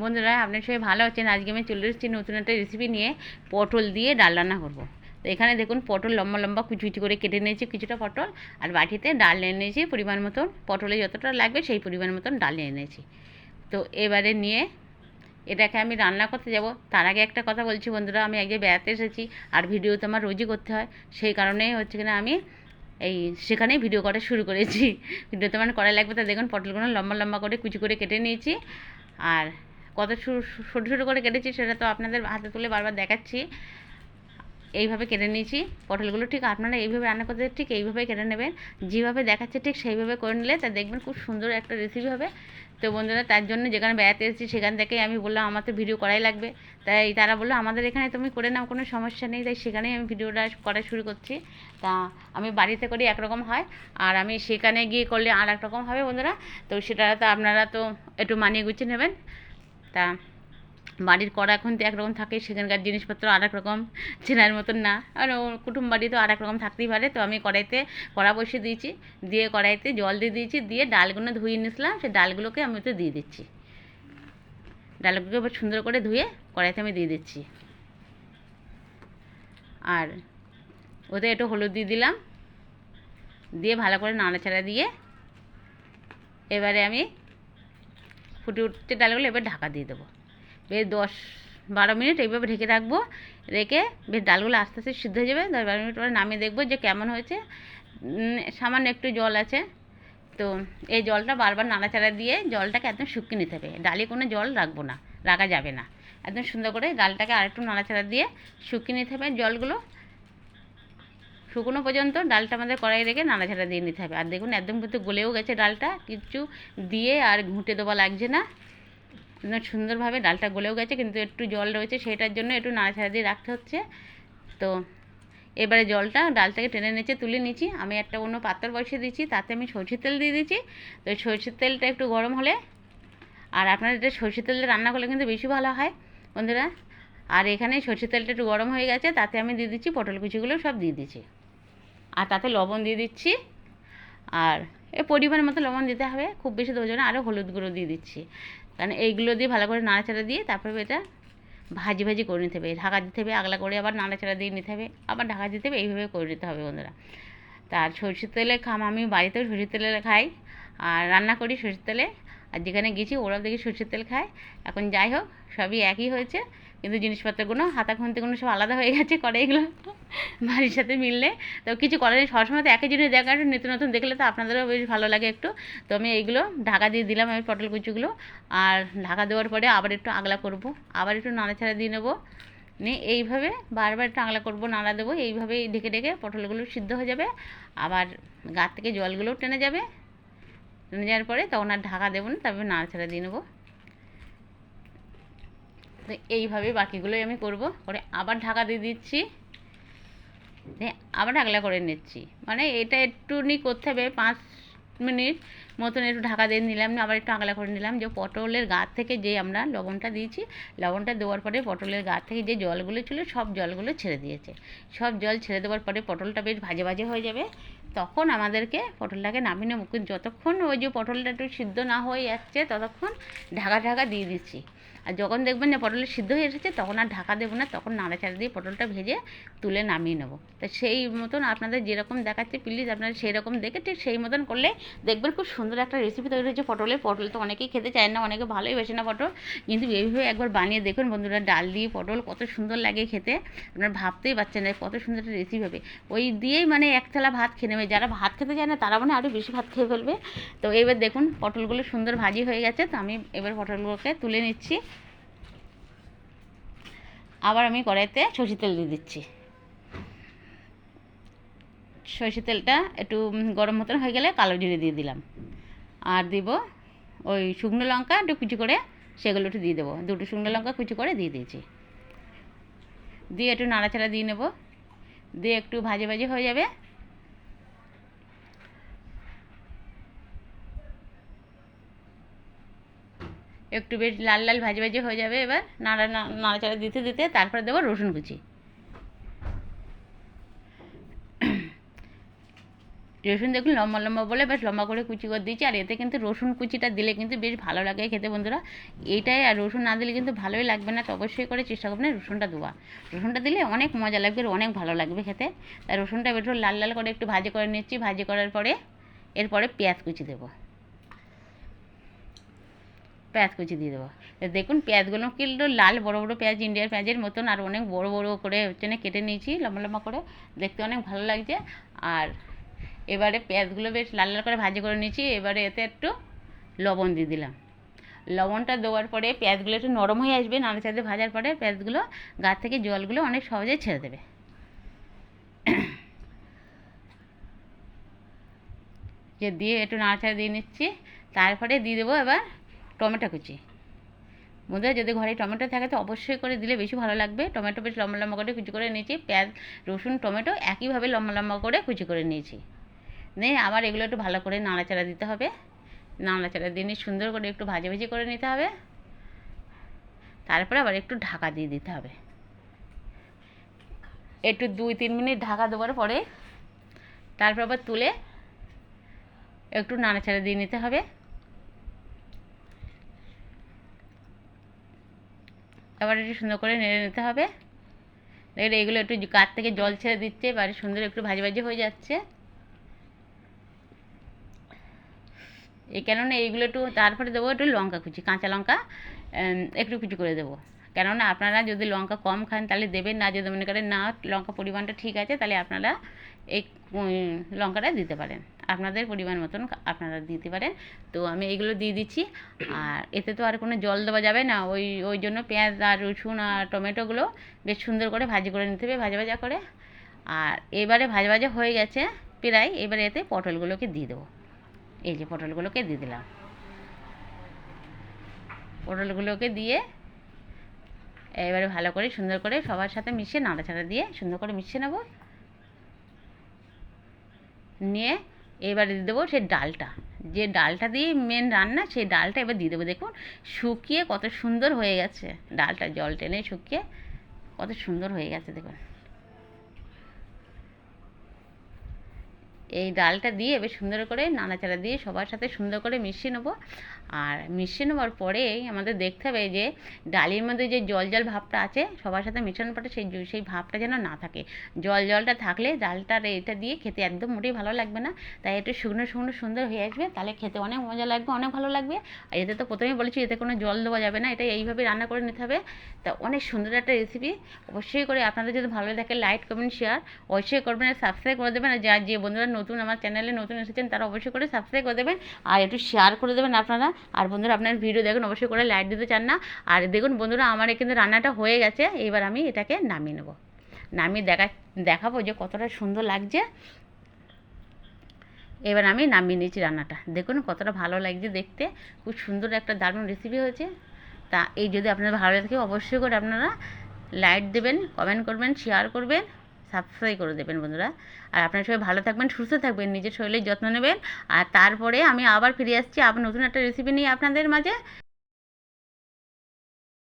বন্ধুরা, আপনার সবাই ভালো আছেন? আজকে আমি চলে এসেছি নতুন একটা রেসিপি নিয়ে পটল দিয়ে ডাল রান্না করব। তো এখানে দেখুন, পটল লম্বা লম্বা কুচি কুচি করে কেটে নিয়েছি কিছুটা পটল, আর বাটিতে ডাল নিয়ে নিয়েছি, পরিমাণ মতন। পটলে যতটা লাগবে সেই পরিমাণ মতন ডাল নিয়ে নিয়েছি। তো এবারে নিয়ে এটাকে আমি রান্না করতে যাব। তার আগে একটা কথা বলছি বন্ধুরা, আমি আগে বেড়াতে এসেছি, আর ভিডিও তো আমার রোজই করতে হয়। সেই কারণেই হচ্ছে কিনা আমি এই সেখানেই ভিডিও করা শুরু করেছি। ভিডিও তো মানে করা লাগবে। তা দেখুন, পটলগুলো লম্বা লম্বা করে কুচি করে কেটে নিয়েছি, আর কত ছোটো ছোটো করে কেটেছি সেটা তো আপনাদের হাতে তুলে বারবার দেখাচ্ছি। এইভাবে কেটে নিয়েছি পটলগুলো। ঠিক আপনারা এইভাবে রান্না করতে ঠিক এইভাবে কেটে নেবেন। যেভাবে দেখাচ্ছে ঠিক সেইভাবে করে নিলে তা দেখবেন খুব সুন্দর একটা রেসিপি হবে। তো বন্ধুরা, তার জন্য যেখানে বেড়াতে এসেছি সেখান থেকেই আমি বললাম, আমার তো ভিডিও করাই লাগবে। তাই তারা বলল, আমাদের এখানে তুমি করে নাও, কোনো সমস্যা নেই। তাই সেখানেই আমি ভিডিওটা করা শুরু করছি। তা আমি বাড়িতে করি একরকম হয়, আর আমি সেখানে গিয়ে করলে আর এক রকম হবে বন্ধুরা। তো সেটা তো আপনারা তো একটু মানিয়ে গুছিয়ে নেবেন। তা বাড়ির কড়া এখন তো একরকম থাকে, সেখানকার জিনিসপত্র আর এক রকম চেনার মতন না। আর কুটুম বাড়ি তো আর এক রকম থাকতেই পারে, তো আমি কড়াইতে কড়া বসিয়ে দিয়েছি, দিয়ে কড়াইতে জল দিয়ে দিয়েছি, দিয়ে ডালগুলো ধুয়ে নিয়েছিলাম সেই ডালগুলোকে আমি ওতে দিয়ে দিচ্ছি। ডালগুলোকে সুন্দর করে ধুয়ে কড়াইতে আমি দিয়ে দিচ্ছি। আর ওতে একটু হলুদ দিয়ে দিলাম, দিয়ে ভালো করে নাড়াচাড়া দিয়ে এবারে আমি ফুটে উঠতে ডালগুলো এবার ঢাকা দিয়ে দেবো। বেশ দশ বারো মিনিট এইভাবে ঢেকে রাখব, রেখে বেশ ডালগুলো আস্তে আস্তে সিদ্ধ হয়ে যাবে। দশ বারো মিনিট পরে নামিয়ে দেখব যে কেমন হয়েছে। সামান্য একটু জল আছে। তো এই জলটা বারবার নাড়াচাড়া দিয়ে জলটাকে একদম শুকিয়ে নিতে হবে। ডালে কোনো জল রাখব না, রাখা যাবে না। একদম সুন্দর করে ডালটাকে আরেকটু নাড়াচাড়া দিয়ে শুকিয়ে নিতে হবে জলগুলো। শুকনো পর্যন্ত ডালটা আমাদের কড়াই রেখে নাড়াচাড়া দিয়ে নিতে হবে। আর দেখুন, একদম কিন্তু গলেও গেছে ডালটা। কিছু দিয়ে আর ঘুঁটে দেওয়া লাগছে না। সুন্দরভাবে ডালটা গলেও গেছে, কিন্তু একটু জল রয়েছে, সেটার জন্য একটু নাড়াচাড়া দিয়ে রাখতে হচ্ছে। তো এবারে জলটা ডাল থেকে টেনে নিচে তুলে নিচ্ছি। আমি একটা অন্য পাত্র বসিয়ে দিচ্ছি, তাতে আমি সরষের তেল দিয়ে দিচ্ছি। তো সরষের তেলটা একটু গরম হলে, আর আপনার এটা সরষের তেল রান্না করলে কিন্তু বেশি ভালো হয়, বন্ধুরা। আর এখানে সরষের তেলটা একটু গরম হয়ে গেছে, তাতে আমি দিয়ে দিচ্ছি পটল কুচিগুলো সব দিয়ে দিচ্ছি আর তাতে লবণ দিয়ে দিচ্ছি। আর এ পরিমাণ মতো লবণ দিতে হবে, খুব বেশি জন্য আরও হলুদ গুঁড়ো দিয়ে দিচ্ছি। কারণ এইগুলো দিয়ে ভালো করে নাড়াচাড়া দিয়ে তারপরে এটা ভাজি ভাজি করে নিতে হবে। ঢাকা দিতে হবে, আগলা করে আবার নাড়াচাড়া দিয়ে নিতে হবে, আবার ঢাকা দিতে হবে, এইভাবে করে নিতে হবে বন্ধুরা। তার সরষের তেলে খাম, আমি বাড়িতেও সরষের তেলে খাই, আর রান্না করি সরষের তেলে। আর যেখানে গেছি, ওরাও দেখি সরষের তেল খায়। এখন যাই হোক, সবই একই হয়েছে। কিন্তু জিনিসপত্রগুলো হাতা খুন্তিগুলো সব আলাদা হয়ে গেছে, করে এগুলো বাড়ির সাথে মিললে। তো কিছু করার নেই, সবসময় তো একই জিনিস দেখা একটু নতুন নতুন দেখলে তো আপনাদেরও বেশ ভালো লাগে একটু। তো আমি এইগুলো, ঢাকা দিয়ে দিলাম আমি পটল কুচিগুলো। আর ঢাকা দেওয়ার পরে আবার একটু আগলা করব। আবার একটু নাড়াচাড়া দিয়ে নেব। নিয়ে এইভাবে বারবার একটু আগলা করব, নাড়া দেবো। এইভাবেই ঢেকে ঢেকে পটলগুলো সিদ্ধ হয়ে যাবে। আবার গাছ থেকে জলগুলোও টেনে যাবে। টেনে যাওয়ার পরে তখন আর ঢাকা দেবো না তারপরে নাড়াচাড়া দিয়ে নেব। তো এইভাবে বাকিগুলোই আমি করব। করে আবার ঢাকা দিয়ে দিচ্ছি। আবার ঢাকলা করে নিচ্ছি। মানে এটা একটুনি করতে হবে, পাঁচ মিনিট মতন একটু ঢাকা দিয়ে নিলাম আবার একটু আগলা করে নিলাম। যে পটলের গা থেকে যে আমরা লবণটা দিয়েছি, লবণটা দেওয়ার পরে পটলের গা থেকে যে জলগুলো ছিল, সব জলগুলো ছেড়ে দিয়েছে। সব জল ছেড়ে দেওয়ার পরে পটলটা বেশ ভাজে ভাজে হয়ে যাবে। তখন আমাদেরকে পটলটাকে নামিয়ে কিন্তু যতক্ষণ ওই যে পটলটা একটু সিদ্ধ না হয়ে যাচ্ছে, ততক্ষণ ঢাকা ঢাকা দিয়ে দিচ্ছি। আর যখন দেখবেন যে পটলের সিদ্ধ হয়ে এসেছে, তখন আর ঢাকা দেবো না, তখন নাড়াচাড়া দিয়ে পটলটা ভেজে তুলে নামিয়ে নেব। তো সেই মতন আপনাদের যেরকম দেখাচ্ছে প্লিজ আপনারা সেই রকম দেখে ঠিক সেই মতন করলে দেখবেন খুব সুন্দর একটা রেসিপি তৈরি হয়েছে পটলের। পটল তো অনেকেই খেতে চায় না, অনেকে ভালোই বেসে না পটল। কিন্তু এইভাবে একবার বানিয়ে দেখুন বন্ধুরা, ডাল দিয়ে পটল কত সুন্দর লাগে খেতে। আপনারা ভাবতেই পারছেন না কত সুন্দর একটা রেসিপি হবে। ওই দিয়েই মানে এক থালা ভাত খেয়ে নেবে। যারা ভাত খেতে চায় না, তারা মানে আরও বেশি ভাত খেয়ে ফেলবে। তো এবার দেখুন, পটলগুলো সুন্দর ভাজি হয়ে গেছে। তো আমি এবার পটলগুলোকে তুলে নিচ্ছি। আবার আমি কড়াইতে সর্ষের তেল দিয়ে দিচ্ছি। সর্ষের তেলটা একটু গরম মতন হয়ে গেলে কালো জিরে দিয়ে দিলাম। আর দিব ওই শুকনো লঙ্কা, একটু কুচি করে সেগুলো একটু দিয়ে দেবো। দুটো শুকনো লঙ্কা কুচি করে দিয়ে দিয়েছি। দিয়ে একটু নাড়াচাড়া দিয়ে নেব। দিয়ে একটু ভাজে ভাজে হয়ে যাবে। একটু বেশ লাল লাল ভাজে ভাজি হয়ে যাবে এবার। নাড়া নাড়াচাড়া দিতে দিতে তারপরে দেবো রসুন কুচি। রসুন দেখুন লম্বা লম্বা বলে বেশ লম্বা করে কুচি করে দিয়েছি, আর এতে কিন্তু রসুন কুচিটা দিলে কিন্তু বেশ ভালো লাগে খেতে বন্ধুরা। এইটাই আর রসুন না দিলে কিন্তু ভালোই লাগবে না, তো অবশ্যই করে চেষ্টা করবেন রসুনটা দেওয়া। রসুনটা দিলে অনেক মজা লাগবে অনেক ভালো লাগবে খেতে। তাই রসুনটা একটু লাল লাল করে একটু ভাজি করে নিচ্ছি। ভাজি করার পরে এরপরে পেঁয়াজ কুচি দেবো। পেঁয়াজ কুচি দিয়ে দেবো। দেখুন, পেঁয়াজগুলো কিন্তু লাল বড় বড় পেঁয়াজ, ইন্ডিয়ার পেঁয়াজের মতন, আর অনেক বড় বড় করে হচ্ছে না কেটে নিয়েছি, লম্বা লম্বা করে। দেখতে অনেক ভালো লাগছে। আর এবারে পেঁয়াজগুলো বেশ লাল লাল করে ভাজি করে নিয়েছি। এবারে এতে একটু লবণ দিয়ে দিলাম। লবণটা দেওয়ার পরে পেঁয়াজগুলো একটু নরম হয়ে আসবে নাড়াচাড়ে ভাজার পরে পেঁয়াজগুলো গা থেকে জলগুলো অনেক সহজেই ছেড়ে দেবে। যে দিয়ে একটু নাড়াচাড়া দিয়ে নিচ্ছি, তারপরে দিয়ে দেবো এবার টমেটো কুচি। বন্ধুরা, যদি ঘরে টমেটো থাকে তো অবশ্যই করে দিলে বেশি ভালো লাগবে। টমেটো বেশ লম্বা লম্বা করে কুচি করে নিয়েছি। পেঁয়াজ, রসুন, টমেটো একইভাবে লম্বা লম্বা করে কুচি করে নিয়েছি। নিয়ে আবার এগুলো একটু ভালো করে নাড়াচাড়া দিতে হবে। নাড়াচাড়া দিয়ে সুন্দর করে একটু ভাজি ভাজি করে নিতে হবে। তারপরে আবার একটু ঢাকা দিয়ে দিতে হবে। একটু দুই, তিন মিনিট ঢাকা দেওয়ার পরে তারপর আবার তুলে একটু নাড়াচাড়া দিয়ে নিতে হবে। আবার একটু সুন্দর করে নেড়ে নিতে হবে। দেখলে এগুলো একটু গাছ থেকে জল ছেড়ে দিচ্ছে বাড়ি সুন্দর একটু ভাজি ভাজি হয়ে যাচ্ছে। এই কেননা এইগুলো একটু, তারপরে দেবো একটু লঙ্কা কুচি, কাঁচা লঙ্কা একটু কুচি করে দেবো। কেননা আপনারা যদি লঙ্কা কম খান, তাহলে দেবেন না। যদি মনে করেন না, লঙ্কা পরিমাণটা ঠিক আছে, তাহলে আপনারা এই লঙ্কাটা দিতে পারেন। আপনাদের পরিমাণ মতন আপনারা দিতে পারেন। তো আমি এইগুলো দিয়ে দিচ্ছি। আর এতে তো আর কোনো জল দেওয়া যাবে না। ওই ওই জন্য পেঁয়াজ আর রসুন আর টমেটোগুলো বেশ সুন্দর করে ভাজি করে নিতে হবে, ভাজা ভাজা করে। আর এবারে ভাজা ভাজা হয়ে গেছে প্রায়। এবারে এতে পটলগুলোকে দিয়ে দেবো। এই যে পটলগুলোকে দিয়ে দিলাম। পটলগুলোকে দিয়ে এবারে ভালো করে সুন্দর করে সবার সাথে মিশিয়ে নাড়াচাড়া দিয়ে সুন্দর করে মিশিয়ে নেব। নিয়ে এবারে দিয়ে দেবো সেই ডালটা। যে ডালটা দিয়ে মেন রান্না, সেই ডালটা এবার দিয়ে দেবো। দেখুন, শুকিয়ে কত সুন্দর হয়ে গেছে ডালটা, জল টেনে শুকিয়ে কত সুন্দর হয়ে গেছে, দেখুন। এই ডালটা দিয়ে এবার সুন্দর করে নাড়াচাড়া দিয়ে সবার সাথে সুন্দর করে মিশিয়ে নেব। আর মিশিয়ে নেওয়ার পরেই আমাদের দেখতে হবে যে ডালের মধ্যে যে জল জল ভাবটা আছে, সবার সাথে মেশানোর পরে সেই সেই ভাবটা যেন না থাকে। জল জলটা থাকলে ডালটার এটা দিয়ে খেতে একদম মোটেই ভালো লাগবে না। তাই একটু শুকনো শুকনো, সুন্দর হয়ে আসবে। তাহলে খেতে অনেক মজা লাগবে, অনেক ভালো লাগবে। আর এতে তো প্রথমেই বলেছি এতে কোনো জল দেওয়া যাবে না, এটা এইভাবে রান্না করে নিতে হবে। তা অনেক সুন্দর একটা রেসিপি অবশ্যই করে আপনাদের যদি ভালো লাগে লাইক কমেন্ট শেয়ার অবশ্যই করবেন আর সাবস্ক্রাইব করে দেবেন। আর যা যে বন্ধুরা নতুন আমার চ্যানেলে নতুন এসেছেন, তারা অবশ্যই করে সাবস্ক্রাইব করে দেবেন। আর একটু শেয়ার করে দেবেন আপনারা। আর বন্ধুরা আপনার ভিডিও দেখুন, অবশ্যই করে লাইক দিতে চান না। আর দেখুন বন্ধুরা, আমার কিন্তু রান্নাটা হয়ে গেছে। এবার আমি এটাকে নামিয়ে নেব। নামিয়ে দেখা, দেখাবো যে কতটা সুন্দর লাগছে। এবার আমি নামিয়ে নিয়েছি রান্নাটা। দেখুন কতটা ভালো লাগছে দেখতে। খুব সুন্দর একটা দারুণ রেসিপি হয়েছে। তা এই যদি আপনাদের ভালো লাগে, অবশ্যই করে আপনারা লাইক দেবেন কমেন্ট করবেন শেয়ার করবেন। সাবস্ক্রাইব করে দেবেন বন্ধুরা। আর আপনার সবাই ভালো থাকবেন, সুস্থ থাকবেন, নিজের শরীরের যত্ন নেবেন। আর তারপরে আমি আবার ফিরে আসছি আবার নতুন একটা রেসিপি নিয়ে আপনাদের মাঝে।